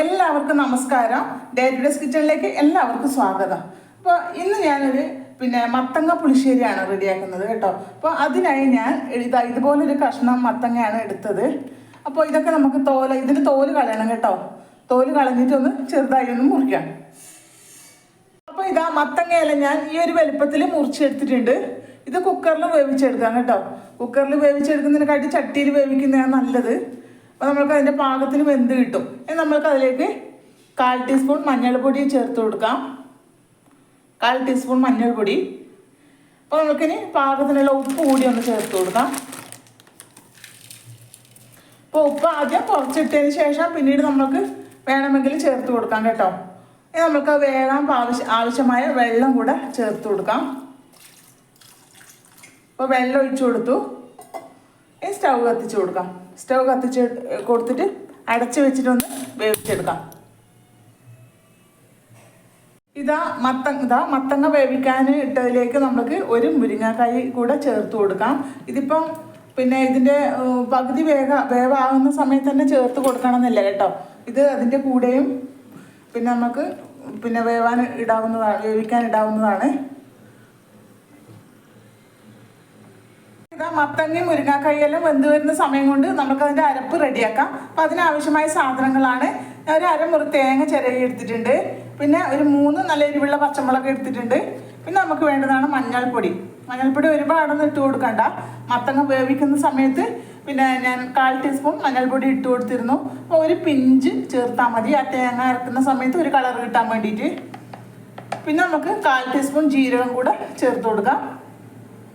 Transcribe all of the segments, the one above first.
എല്ലാവർക്കും നമസ്കാരം. ഡേവിഡസ് കിച്ചണിലേക്ക് എല്ലാവർക്കും സ്വാഗതം. അപ്പോൾ ഇന്ന് ഞാനൊരു പിന്നെ മത്തങ്ങ പുളിശ്ശേരിയാണ് റെഡിയാക്കുന്നത് കേട്ടോ. അപ്പോൾ അതിനായി ഞാൻ ഇതാ ഇതുപോലൊരു കഷ്ണം മത്തങ്ങയാണ് എടുത്തത്. അപ്പോൾ ഇതൊക്കെ നമുക്ക് തോല ഇതിന് തോൽ കളയണം കേട്ടോ. തോൽ കളഞ്ഞിട്ട് ഒന്ന് ചെറുതായി ഒന്ന് മുറിക്കാം. അപ്പോൾ ഇതാ മത്തങ്ങയല്ല ഞാൻ ഈ ഒരു വലുപ്പത്തിൽ മുറിച്ചെടുത്തിട്ടുണ്ട്. ഇത് കുക്കറിൽ വേവിച്ചെടുക്കാം കേട്ടോ. കുക്കറിൽ വേവിച്ചെടുക്കുന്നതിനെക്കാട്ടി ചട്ടിയിൽ വേവിക്കുന്നതാണ് നല്ലത്. അപ്പോൾ നമ്മൾക്ക് അതിന്റെ പാകത്തിന് വെന്ത് കിട്ടും. നമ്മൾക്ക് അതിലേക്ക് കാൽ ടീസ്പൂൺ മഞ്ഞൾപ്പൊടി ചേർത്ത് കൊടുക്കാം. കാൽ ടീസ്പൂൺ മഞ്ഞൾപ്പൊടി. അപ്പോൾ നമുക്കിനി പാകത്തിനുള്ള ഉപ്പ് കൂടി ഒന്ന് ചേർത്ത് കൊടുക്കാം. അപ്പോൾ ഉപ്പ് ആദ്യം കുറച്ചിട്ടതിന് ശേഷം പിന്നീട് നമുക്ക് വേണമെങ്കിൽ ചേർത്ത് കൊടുക്കാം കേട്ടോ. ഇനി നമുക്ക് ആവശ്യ ആവശ്യമായ വെള്ളം കൂടെ ചേർത്ത് കൊടുക്കാം. അപ്പോൾ വെള്ളം ഒഴിച്ചു കൊടുത്തു. ഇനി സ്റ്റൗ കത്തിച്ച് കൊടുക്കാം. സ്റ്റൗ കത്തിച്ച് കൊടുത്തിട്ട് അടച്ച് വെച്ചിട്ടൊന്ന് വേവിച്ചെടുക്കാം. ഇതാ മത്ത ഇതാ മത്തങ്ങ വേവിക്കാൻ ഇട്ടതിലേക്ക് നമുക്ക് ഒരു മുരിങ്ങക്കായി കൂടെ ചേർത്ത് കൊടുക്കാം. ഇതിപ്പം പിന്നെ ഇതിന്റെ പകുതി വേഗ വേവാകുന്ന സമയത്ത് തന്നെ ചേർത്ത് കൊടുക്കണമെന്നില്ല കേട്ടോ. ഇത് അതിന്റെ കൂടെയും പിന്നെ നമുക്ക് പിന്നെ വേവാൻ ഇടാവുന്നതാണ് വേവിക്കാൻ ഇടാവുന്നതാണ്. ഇതാ മത്തങ്ങയും മുരിങ്ങാക്കായെല്ലാം വെന്ത് വരുന്ന സമയം കൊണ്ട് നമുക്ക് അതിന്റെ അരപ്പ് റെഡിയാക്കാം. അപ്പം അതിനാവശ്യമായ സാധനങ്ങളാണ്. ഒരു അരമുറി തേങ്ങ ചിരകി എടുത്തിട്ടുണ്ട്. പിന്നെ ഒരു മൂന്ന് നല്ല എരിവുള്ള പച്ചമുളക് എടുത്തിട്ടുണ്ട്. പിന്നെ നമുക്ക് വേണ്ടതാണ് മഞ്ഞൾപ്പൊടി. മഞ്ഞൾപ്പൊടി ഒരുപാടൊന്നും ഇട്ട് കൊടുക്കണ്ട. മത്തങ്ങ വേവിക്കുന്ന സമയത്ത് പിന്നെ ഞാൻ കാൽ ടീസ്പൂൺ മഞ്ഞൾപ്പൊടി ഇട്ട് കൊടുത്തിരുന്നു. അപ്പോൾ ഒരു പിഞ്ച് ചേർത്താൽ മതി. ആ തേങ്ങ ഇറക്കുന്ന സമയത്ത് ഒരു കളർ കിട്ടാൻ വേണ്ടിയിട്ട്. പിന്നെ നമുക്ക് കാൽ ടീസ്പൂൺ ജീരകം കൂടെ ചേർത്ത് കൊടുക്കാം.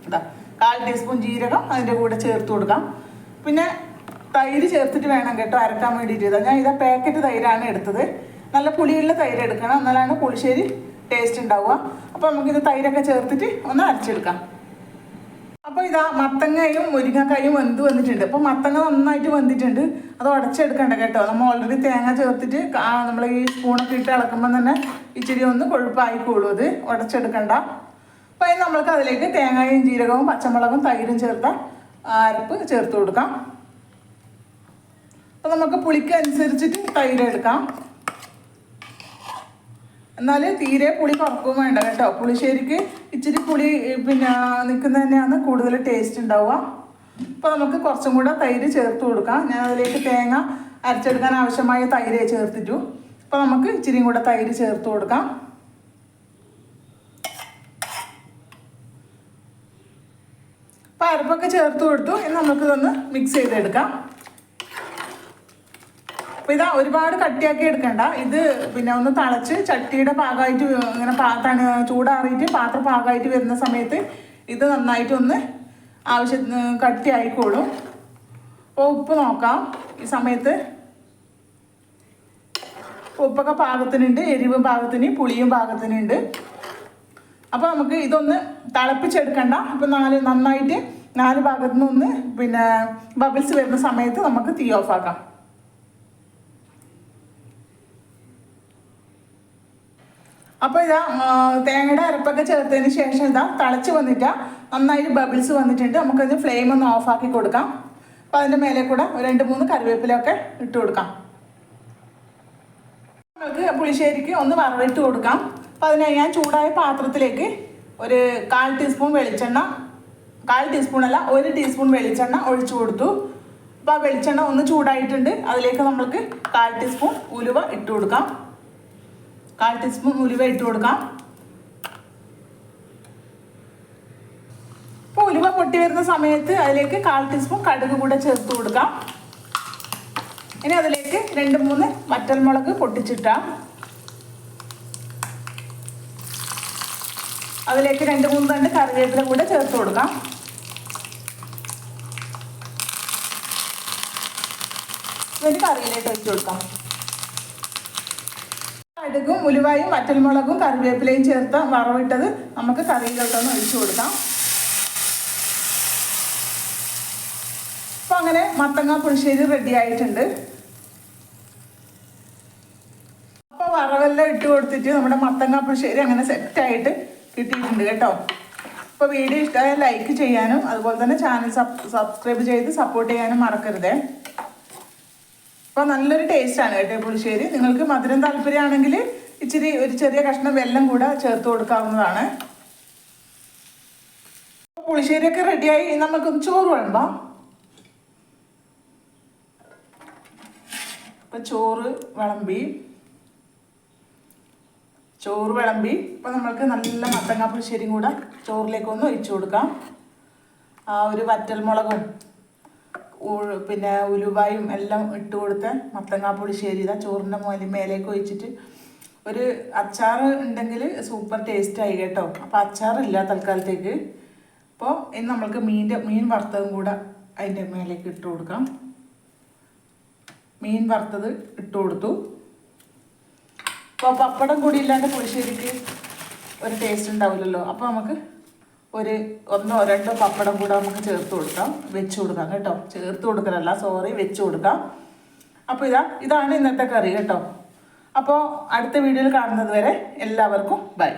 ഇതാ. കാൽ ടീസ്പൂൺ ജീരകം അതിന്റെ കൂടെ ചേർത്ത് കൊടുക്കാം. പിന്നെ തൈര് ചേർത്തിട്ട് വേണം കേട്ടോ അരക്കാൻ വേണ്ടിയിട്ട്. ചെയ്താൽ ഞാൻ ഇതാ പാക്കറ്റ് തൈരാണ് എടുത്തത്. നല്ല പുളിയുള്ള തൈര് എടുക്കണം. എന്നാലാണ് പുളിശ്ശേരി ടേസ്റ്റ് ഉണ്ടാവുക. അപ്പോൾ നമുക്കിത് തൈരൊക്കെ ചേർത്തിട്ട് ഒന്ന് അരച്ചെടുക്കാം. അപ്പോൾ ഇതാ മത്തങ്ങയും മുരിങ്ങക്കായും വെന്ത് വന്നിട്ടുണ്ട്. അപ്പോൾ മത്തങ്ങ നന്നായിട്ട് വെന്തിട്ടുണ്ട്. അത് ഉടച്ചെടുക്കണ്ട കേട്ടോ. നമ്മൾ ഓൾറെഡി തേങ്ങ ചേർത്തിട്ട് നമ്മൾ ഈ സ്പൂണൊക്കെ ഇട്ട് ഇളക്കുമ്പോൾ തന്നെ ഇച്ചിരി ഒന്ന് കൊഴുപ്പായിക്കോളൂ അത്. ഉടച്ചെടുക്കണ്ട. അപ്പോൾ ഇനി നമ്മൾക്ക് അതിലേക്ക് തേങ്ങയും ജീരകവും പച്ചമുളകും തൈരും ചേർത്ത അരപ്പ് ചേർത്ത് കൊടുക്കാം. അപ്പോൾ നമുക്ക് പുളിക്ക് അനുസരിച്ചിട്ട് തൈര് എടുക്കാം. എന്നാൽ തീരെ പുളി കുറക്കും വേണ്ട കേട്ടോ. പുളിശ്ശേരിക്ക് ഇച്ചിരി പുളി പിന്നെ നിൽക്കുന്ന തന്നെയാണ് കൂടുതൽ ടേസ്റ്റ് ഉണ്ടാവുക. അപ്പോൾ നമുക്ക് കുറച്ചും കൂടെ തൈര് ചേർത്ത് കൊടുക്കാം. ഞാൻ അതിലേക്ക് തേങ്ങ അരച്ചെടുക്കാൻ ആവശ്യമായ തൈര് ചേർത്തിട്ടു. അപ്പോൾ നമുക്ക് ഇച്ചിരിയും കൂടെ തൈര് ചേർത്ത് കൊടുക്കാം. അപ്പോൾ അരപ്പൊക്കെ ചേർത്ത് കൊടുത്തു. ഇനി നമുക്കിതൊന്ന് മിക്സ് ചെയ്തെടുക്കാം. അപ്പൊ ഇതാ ഒരുപാട് കട്ടിയാക്കി എടുക്കണ്ട. ഇത് പിന്നെ ഒന്ന് തളച്ച് ചട്ടിയുടെ പാകമായിട്ട് ഇങ്ങനെ തണു ചൂടാറിയിട്ട് പാത്രം പാകമായിട്ട് വരുന്ന സമയത്ത് ഇത് നന്നായിട്ട് ഒന്ന് ആവശ്യത്തിന് കട്ടിയായിക്കോളും. അപ്പോൾ ഉപ്പ് നോക്കാം. ഈ സമയത്ത് ഉപ്പൊക്കെ പാകത്തിനുണ്ട്. എരിവും പാകത്തിന് പുളിയും പാകത്തിനുണ്ട്. അപ്പോൾ നമുക്ക് ഇതൊന്ന് തിളപ്പിച്ചെടുക്കണ്ട. അപ്പോൾ നാല് നന്നായിട്ട് നാല് ഭാഗത്തു നിന്ന് പിന്നെ ബബിൾസ് വരുന്ന സമയത്ത് നമുക്ക് തീ ഓഫാക്കാം അപ്പോൾ ഇതാ ആ, തേങ്ങയുടെ അരപ്പൊക്കെ ചേർത്തതിന് ശേഷം ഇതാ തിളച്ച് വന്നിട്ട് നന്നായിട്ട് ബബിൾസ് വന്നിട്ടുണ്ട്. നമുക്കത് ഫ്ലെയിം ഒന്ന് ഓഫാക്കി കൊടുക്കാം. അപ്പോൾ അതിന്റെ മേലെ കൂടെ രണ്ട് മൂന്ന് കറിവേപ്പിലൊക്കെ ഇട്ട് കൊടുക്കാം. നമുക്ക് പുളിശ്ശേരിക്ക് ഒന്ന് വറവിട്ട് കൊടുക്കാം. അപ്പോൾ അതിനായി ഞാൻ ചൂടായ പാത്രത്തിലേക്ക് ഒരു കാൽ ടീസ്പൂൺ വെളിച്ചെണ്ണ കാൽ ടീസ്പൂൺ അല്ല ഒരു ടീസ്പൂൺ വെളിച്ചെണ്ണ ഒഴിച്ചു കൊടുത്തു. അപ്പോൾ ആ വെളിച്ചെണ്ണ ഒന്ന് ചൂടായിട്ടുണ്ട്. അതിലേക്ക് നമ്മൾക്ക് കാൽ ടീസ്പൂൺ ഉലുവ ഇട്ട് കൊടുക്കാം. കാൽ ടീസ്പൂൺ ഉലുവ ഇട്ട് കൊടുക്കാം. അപ്പോൾ ഉലുവ പൊട്ടി വരുന്ന സമയത്ത് അതിലേക്ക് കാൽ ടീസ്പൂൺ കടുക് കൂടെ ചേർത്ത് കൊടുക്കാം. ഇനി അതിലേക്ക് രണ്ട് മൂന്ന് വറ്റൽമുളക് പൊട്ടിച്ചിട്ടാം. അതിലേക്ക് രണ്ട് മൂന്ന് തണ്ട് കറിവേപ്പില കൂടെ ചേർത്ത് കൊടുക്കാം. ഒരു കറിയിലേക്ക് വെച്ച് കൊടുക്കാം. കടുകും ഉലുവായും വറ്റൽമുളകും കറിവേപ്പിലയും ചേർത്ത് വറവിട്ടത് നമുക്ക് കറിയിലോട്ടൊന്ന് ഒഴിച്ചു കൊടുക്കാം. അപ്പോൾ അങ്ങനെ മത്തങ്ങ പുളിശ്ശേരി റെഡി ആയിട്ടുണ്ട്. അപ്പോൾ വറവെല്ലാം ഇട്ട് കൊടുത്തിട്ട് നമ്മുടെ മത്തങ്ങ പുളിശ്ശേരി അങ്ങനെ സെറ്റായിട്ട് കിട്ടിയിട്ടുണ്ട് കേട്ടോ. അപ്പോൾ വീഡിയോ ഇഷ്ടമായാൽ ലൈക്ക് ചെയ്യാനും അതുപോലെ തന്നെ ചാനൽ സബ്സ്ക്രൈബ് ചെയ്ത് സപ്പോർട്ട് ചെയ്യാനും മറക്കരുതേ. അപ്പോൾ നല്ലൊരു ടേസ്റ്റാണ് കേട്ടോ പുളിശ്ശേരി. നിങ്ങൾക്ക് മധുരം താല്പര്യമാണെങ്കിൽ ഇച്ചിരി ഒരു ചെറിയ കഷ്ണം വെല്ലം കൂടെ ചേർത്ത് കൊടുക്കാവുന്നതാണ്. പുളിശ്ശേരിയൊക്കെ റെഡിയായി നമുക്ക് ചോറ് വിളമ്പാം. അപ്പം ചോറ് വിളമ്പി ചോറ് വിളമ്പി ഇപ്പം നമ്മൾക്ക് നല്ല മത്തങ്ങ പുളിശ്ശേരിയും കൂടെ ചോറിലേക്ക് ഒന്ന് ഒഴിച്ചു കൊടുക്കാം. ആ ഒരു വറ്റൽമുളകും മുളകും പിന്നെ ഉലുവായും എല്ലാം ഇട്ട് കൊടുത്ത് മത്തങ്ങ പുളിശ്ശേരി ഇതാ ചോറിന്റെ മുകളിൽ മേലേക്ക് ഒഴിച്ചിട്ട് ഒരു അച്ചാർ ഉണ്ടെങ്കിൽ സൂപ്പർ ടേസ്റ്റ് ആയി കേട്ടോ. അപ്പോൾ അച്ചാറില്ല തൽക്കാലത്തേക്ക്. അപ്പോൾ ഇനി നമ്മൾക്ക് മീന്റെ മീൻ വറുത്തതും കൂടെ അതിന്റെ മേലേക്ക് ഇട്ട് കൊടുക്കാം. മീൻ വറുത്തത് ഇട്ട് കൊടുത്തു. അപ്പോൾ പപ്പടം കൂടി ഇല്ലാണ്ട് പുളിശ്ശേരിക്ക് ഒരു ടേസ്റ്റ് ഉണ്ടാവില്ലല്ലോ. അപ്പോൾ നമുക്ക് ഒരു ഒന്നോ രണ്ടോ പപ്പടം കൂടെ നമുക്ക് ചേർത്ത് കൊടുക്കാം. വെച്ച് കൊടുക്കാം കേട്ടോ. ചേർത്ത് കൊടുക്കലല്ല സോറി വെച്ച് കൊടുക്കാം. അപ്പോൾ ഇതാ ഇതാണ് ഇന്നത്തെ കറി കേട്ടോ. അപ്പോൾ അടുത്ത വീഡിയോയിൽ കാണുന്നത് വരെ എല്ലാവർക്കും ബൈ